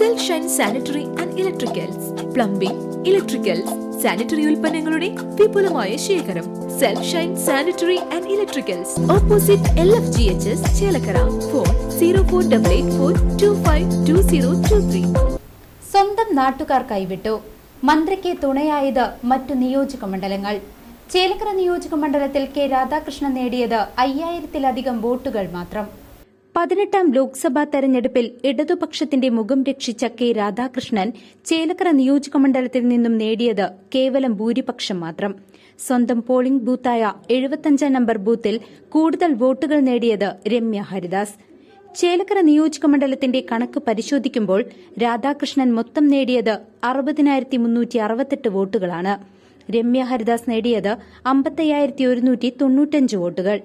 Self shine sanitary and electricals plumbing electricals sanitary ഉൽപ്പന്നങ്ങളുടെ വിപുലമായ ശേഖരം. Self shine sanitary and electricals opposite L F G H S Chelakkara. Phone zero four double eight four two five two zero two three സ്വന്തം നാട്ടുകാർ കൈവിട്ടു. മന്ത്രിക്ക് തുണയായത് മറ്റു നിയോജക മണ്ഡലങ്ങൾ. ചേലക്കര നിയോജക മണ്ഡലത്തിൽ കെ രാധാകൃഷ്ണൻ നേടിയത് അയ്യായിരത്തിലധികം വോട്ടുകൾ മാത്രം. പതിനെട്ടാം ലോക്സഭാ തെരഞ്ഞെടുപ്പിൽ ഇടതുപക്ഷത്തിന്റെ മുഖം രക്ഷിച്ച കെ രാധാകൃഷ്ണൻ ചേലക്കര നിയോജകമണ്ഡലത്തിൽ നിന്നും നേടിയത് കേവലം ഭൂരിപക്ഷം മാത്രം. സ്വന്തം പോളിംഗ് ബൂത്തായ എഴുപത്തഞ്ചാം നമ്പർ ബൂത്തിൽ കൂടുതൽ വോട്ടുകൾ നേടിയത് രമ്യ ഹരിദാസ്. ചേലക്കര നിയോജകമണ്ഡലത്തിന്റെ കണക്ക് പരിശോധിക്കുമ്പോൾ രാധാകൃഷ്ണൻ മൊത്തം നേടിയത് അറുപതിനായിരത്തി മുന്നൂറ്റി അറുപത്തെട്ട് വോട്ടുകളാണ്. രമ്യ ഹരിദാസ് നേടിയത് അമ്പത്തയ്യായിരത്തി ഒരുന്നൂറ്റി തൊണ്ണൂറ്റഞ്ച് വോട്ടുകൾ.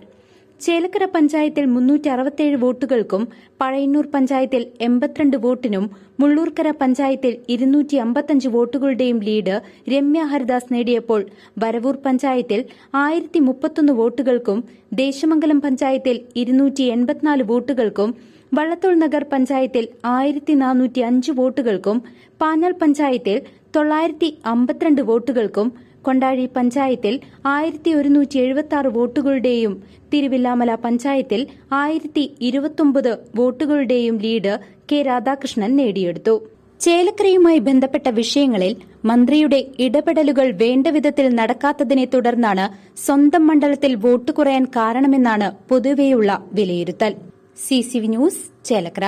ചേലക്കര പഞ്ചായത്തിൽ മുന്നൂറ്റി അറുപത്തേഴ് വോട്ടുകൾക്കും പഴയന്നൂർ പഞ്ചായത്തിൽ എൺപത്തിരണ്ട് വോട്ടിനും മുള്ളൂർക്കര പഞ്ചായത്തിൽ ഇരുന്നൂറ്റി അമ്പത്തഞ്ച് വോട്ടുകളുടെയും ലീഡ് രമ്യ ഹരിദാസ് നേടിയപ്പോൾ വരവൂർ പഞ്ചായത്തിൽ ആയിരത്തി മുപ്പത്തൊന്ന് വോട്ടുകൾക്കും ദേശമംഗലം പഞ്ചായത്തിൽ ഇരുന്നൂറ്റി എൺപത്തിനാല് വോട്ടുകൾക്കും വള്ളത്തോൾ നഗർ പഞ്ചായത്തിൽ ആയിരത്തി നാനൂറ്റി അഞ്ച് വോട്ടുകൾക്കും പാഞ്ഞാൾ പഞ്ചായത്തിൽ തൊള്ളായിരത്തി അമ്പത്തിരണ്ട് വോട്ടുകൾക്കും കൊണ്ടാഴി പഞ്ചായത്തിൽ ആയിരത്തി ഒരുന്നൂറ്റി എഴുപത്തി ആറ് വോട്ടുകളുടെയും തിരുവില്ലാമല പഞ്ചായത്തിൽ ആയിരത്തി ഇരുപത്തൊമ്പത് വോട്ടുകളുടെയും ലീഡ് കെ രാധാകൃഷ്ണൻ നേടിയെടുത്തു. ചേലക്കരയുമായി ബന്ധപ്പെട്ട വിഷയങ്ങളിൽ മന്ത്രിയുടെ ഇടപെടലുകൾ വേണ്ടവിധത്തിൽ നടക്കാത്തതിനെ തുടർന്നാണ് സ്വന്തം മണ്ഡലത്തിൽ വോട്ട് കുറയാൻ കാരണമെന്നാണ് പൊതുവെയുള്ള വിലയിരുത്തൽ. C news Chelakkara.